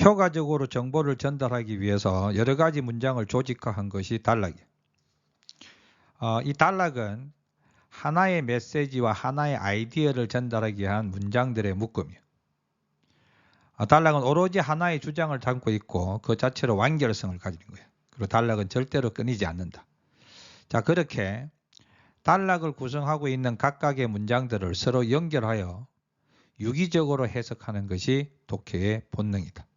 효과적으로 정보를 전달하기 위해서 여러 가지 문장을 조직화한 것이 단락이에요. 어, 이 단락은 하나의 메시지와 하나의 아이디어를 전달하기 위한 문장들의 묶음이에요. 어, 단락은 오로지 하나의 주장을 담고 있고 그 자체로 완결성을 가지는 거예요. 그리고 단락은 절대로 끊이지 않는다. 자 그렇게 단락을 구성하고 있는 각각의 문장들을 서로 연결하여 유기적으로 해석하는 것이 독해의 본능이다.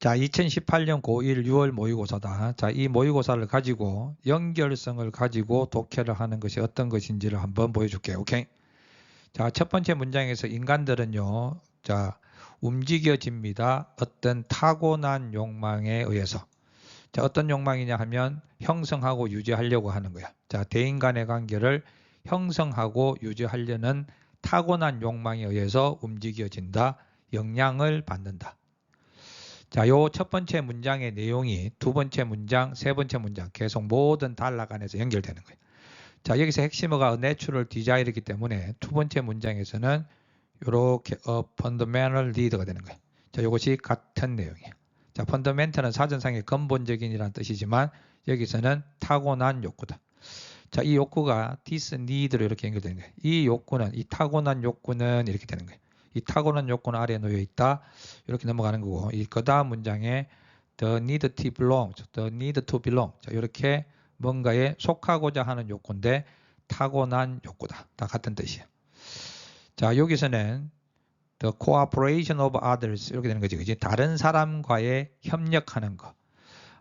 자, 2018년 고1 6월 모의고사다. 자, 이 모의고사를 가지고 연결성을 가지고 독해를 하는 것이 어떤 것인지를 한번 보여줄게요. 오케이? 자, 첫 번째 문장에서 인간들은요, 자, 움직여집니다. 어떤 타고난 욕망에 의해서. 자, 어떤 욕망이냐 하면 형성하고 유지하려고 하는 거야. 자, 대인 간의 관계를 형성하고 유지하려는 타고난 욕망에 의해서 움직여진다. 영향을 받는다. 자, 요 첫 번째 문장의 내용이 두 번째 문장, 세 번째 문장 계속 모든 단락 안에서 연결되는 거예요. 자, 여기서 핵심어가 내추럴 디자인이기 때문에 두 번째 문장에서는 이렇게 a fundamental leader가 되는 거예요. 자, 이것이 같은 내용이에요. 자, fundamental은 사전상의 근본적인이라는 뜻이지만 여기서는 타고난 욕구다. 자, 이 욕구가 this need로 이렇게 연결되는 거예요. 이 욕구는 이 타고난 욕구는 이렇게 되는 거예요. 이 타고난 욕구는 아래에 놓여 있다. 이렇게 넘어가는 거고 이 그 다음 문장에 the need to belong, the need to belong. 자, 이렇게 뭔가에 속하고자 하는 욕구인데 타고난 욕구다. 다 같은 뜻이에요. 자, 여기서는 the cooperation of others 이렇게 되는 거지. 그지? 다른 사람과의 협력하는 거.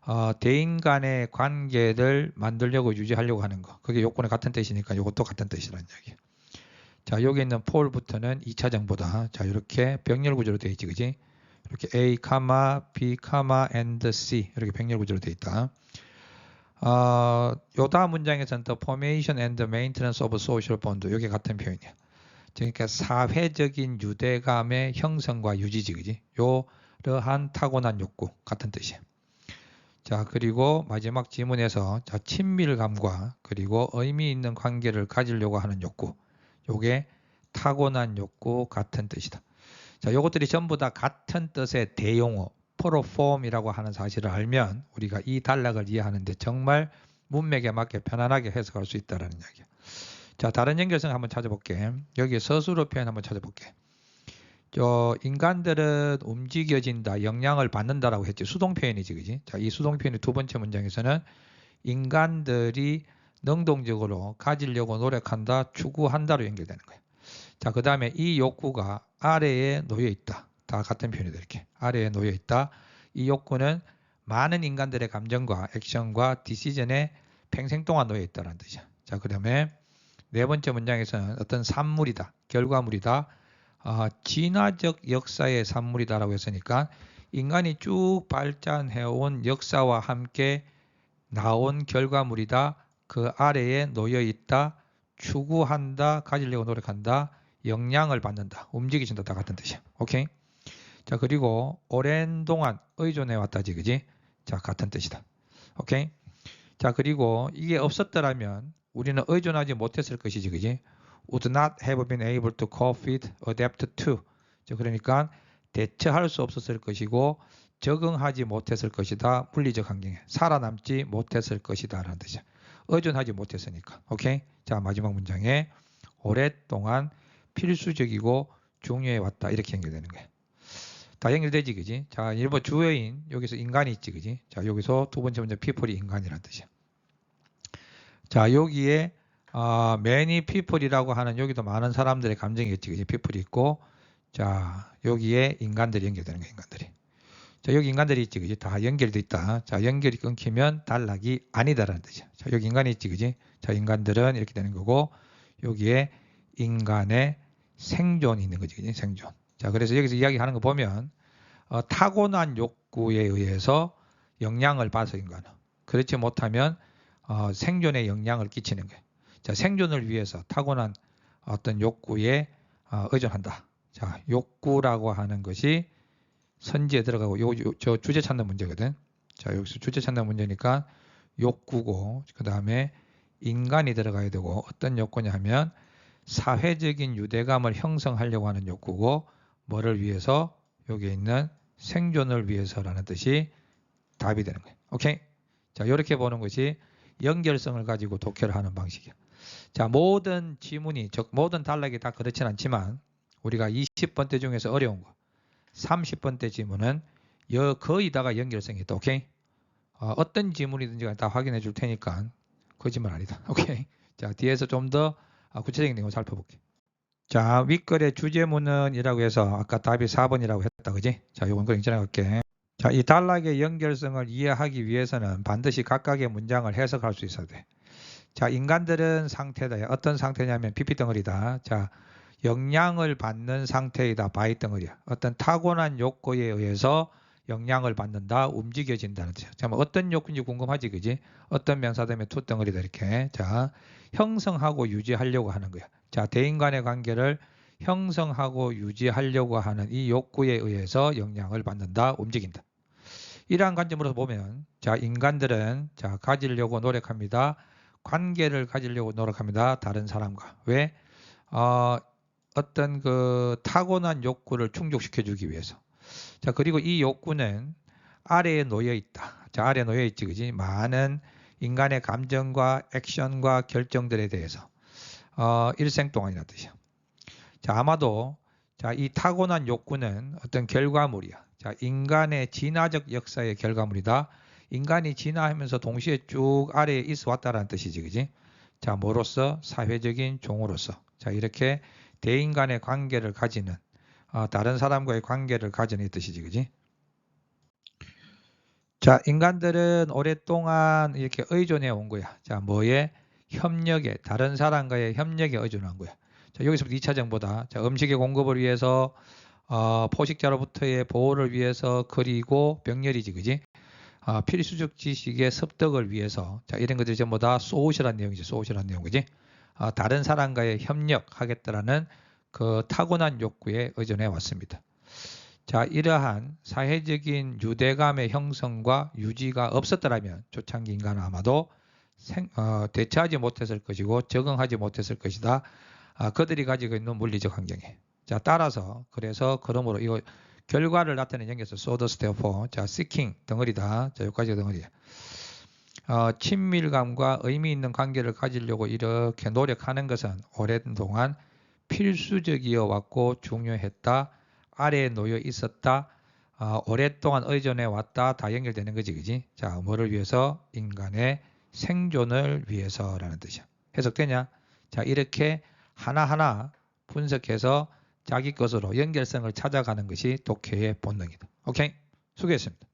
어, 대인 간의 관계를 만들려고 유지하려고 하는 거. 그게 요건의 같은 뜻이니까 이것도 같은 뜻이라는 얘기예요. 자, 여기 있는 폴부터는 2차 정보다. 자, 이렇게 병렬 구조로 되어 있지, 그지? 이렇게 A, B, and C 이렇게 병렬 구조로 되어 있다. 어, 요 다음 문장에서는 the formation and maintenance of social bond 이게 같은 표현이야. 그러니까 사회적인 유대감의 형성과 유지지, 그지? 요러한 타고난 욕구 같은 뜻이야. 자, 그리고 마지막 지문에서 자, 친밀감과 그리고 의미 있는 관계를 가지려고 하는 욕구. 요게 타고난 욕구 같은 뜻이다. 자, 요것들이 전부 다 같은 뜻의 대용어, 프로폼이라고 하는 사실을 알면 우리가 이 단락을 이해하는데 정말 문맥에 맞게 편안하게 해석할 수 있다라는 이야기야. 자, 다른 연결성 한번 찾아볼게. 여기 서술어 표현 한번 찾아볼게. 저 인간들은 움직여진다, 영향을 받는다라고 했지. 수동 표현이지, 그지? 자, 이 수동 표현의 두 번째 문장에서는 인간들이 능동적으로 가지려고 노력한다, 추구한다로 연결되는 거예요. 자, 그 다음에 이 욕구가 아래에 놓여 있다. 다 같은 표현이 이렇게 아래에 놓여 있다. 이 욕구는 많은 인간들의 감정과 액션과 디시전에 평생 동안 놓여 있다는 뜻이야. 자, 그 다음에 네 번째 문장에서는 어떤 산물이다, 결과물이다, 어, 진화적 역사의 산물이다라고 했으니까 인간이 쭉 발전해온 역사와 함께 나온 결과물이다. 그 아래에 놓여 있다. 추구한다. 가지려고 노력한다. 영향을 받는다. 움직이신다. 다 같은 뜻이야. 오케이? 자, 그리고 오랜 동안 의존해 왔다지. 그지? 자, 같은 뜻이다. 오케이? 자, 그리고 이게 없었더라면 우리는 의존하지 못했을 것이지. 그지? would not have been able to cope with, adapt to. 자, 그러니까 대처할 수 없었을 것이고 적응하지 못했을 것이다. 물리적 환경에 살아남지 못했을 것이다 라는 뜻이야. 의존하지 못했으니까. 오케이? 자, 마지막 문장에 오랫동안 필수적이고 중요해 왔다. 이렇게 연결되는 거야. 다 연결되지, 그지? 자, 일본 주어인 여기서 인간이 있지, 그지? 자, 여기서 두 번째 문제 피플이 인간이라는 뜻이야. 자, 여기에 아, many people이라고 하는 여기도 많은 사람들의 감정이 있지, 그지? people이 있고, 자, 여기에 인간들이 연결되는 거야, 인간들이. 자, 여기 인간들이 있지, 그지? 다 연결돼 있다. 자, 연결이 끊기면 단락이 아니다라는 뜻이야. 자, 여기 인간이 있지, 그지? 자, 인간들은 이렇게 되는 거고, 여기에 인간의 생존이 있는 거지, 그지? 생존. 자, 그래서 여기서 이야기하는 거 보면, 어, 타고난 욕구에 의해서 영향을 받아서 인간은. 그렇지 못하면, 어, 생존에 영향을 끼치는 거예요. 자, 생존을 위해서 타고난 어떤 욕구에 어, 의존한다. 자, 욕구라고 하는 것이 선지에 들어가고 요, 요, 저 주제 찾는 문제거든. 자, 여기서 주제 찾는 문제니까 욕구고 그 다음에 인간이 들어가야 되고 어떤 욕구냐 하면 사회적인 유대감을 형성하려고 하는 욕구고 뭐를 위해서 여기에 있는 생존을 위해서라는 뜻이 답이 되는 거예요. 오케이? 자, 이렇게 보는 것이 연결성을 가지고 독해를 하는 방식이야. 자, 모든 지문이, 즉 모든 단락이 다 그렇진 않지만 우리가 20번대 중에서 어려운 거, 30번대 지문은 여, 거의 다가 연결성이 있다. 오케이? 어, 어떤 지문이든지 다 확인해 줄 테니까 거짓말 아니다. 오케이? 자, 뒤에서 좀 더 구체적인 내용을 살펴볼게. 자, 윗글의 주제문은 이라고 해서 아까 답이 4번이라고 했다. 그지? 자, 요건 그냥 지나갈게. 자, 이 단락의 연결성을 이해하기 위해서는 반드시 각각의 문장을 해석할 수 있어야 돼. 자, 인간들은 상태다. 어떤 상태냐면 피피 덩어리다. 자, 영향을 받는 상태이다. 바위 덩어리야. 어떤 타고난 욕구에 의해서 영향을 받는다. 움직여진다는 뜻이야. 자, 뭐 어떤 욕구인지 궁금하지, 그지? 어떤 명사 때문에 투 덩어리다. 이렇게. 자, 형성하고 유지하려고 하는 거야. 자, 대인 간의 관계를 형성하고 유지하려고 하는 이 욕구에 의해서 영향을 받는다. 움직인다. 이러한 관점으로 보면 자 인간들은 자 가지려고 노력합니다. 관계를 가지려고 노력합니다. 다른 사람과 왜 어, 어떤 그 타고난 욕구를 충족시켜 주기 위해서. 자 그리고 이 욕구는 아래에 놓여 있다. 자 아래에 놓여 있지 그지? 많은 인간의 감정과 액션과 결정들에 대해서 어, 일생 동안이라 뜻이야. 자 아마도 자 이 타고난 욕구는 어떤 결과물이야. 자, 인간의 진화적 역사의 결과물이다. 인간이 진화하면서 동시에 쭉 아래에 있어 왔다라는 뜻이지, 그지? 자, 뭐로서 사회적인 종으로서. 자, 이렇게 대인 간의 관계를 가지는 어, 다른 사람과의 관계를 가지는 뜻이지, 그지? 자, 인간들은 오랫동안 이렇게 의존해 온 거야. 자, 뭐에? 협력에, 다른 사람과의 협력에 의존한 거야. 자, 여기서부터 2차 정보다. 자, 음식의 공급을 위해서 어, 포식자로부터의 보호를 위해서 그리고 병렬이지 그지 어, 필수적 지식의 습득을 위해서 자 이런 것들이 전부 다 소셜한 내용이지 소셜한 내용 그지 어, 다른 사람과의 협력하겠다라는 그 타고난 욕구에 의존해 왔습니다. 자 이러한 사회적인 유대감의 형성과 유지가 없었더라면 초창기 인간은 아마도 생, 어, 대처하지 못했을 것이고 적응하지 못했을 것이다. 아, 그들이 가지고 있는 물리적 환경에 자, 따라서 그래서 그러므로 이거 결과를 나타내는 연결서 소더스 테어포 자, seeking 덩어리다. 자, 여기까지 덩어리야. 어, 친밀감과 의미 있는 관계를 가지려고 이렇게 노력하는 것은 오랜 동안 필수적이어 왔고 중요했다. 아래에 놓여 있었다. 어, 오랫동안 의존해 왔다. 다 연결되는 거지, 그지? 자, 뭐를 위해서? 인간의 생존을 위해서라는 뜻이야. 해석되냐? 자, 이렇게 하나하나 분석해서 자기 것으로 연결성을 찾아가는 것이 독해의 본능이다. 오케이? 수고했습니다.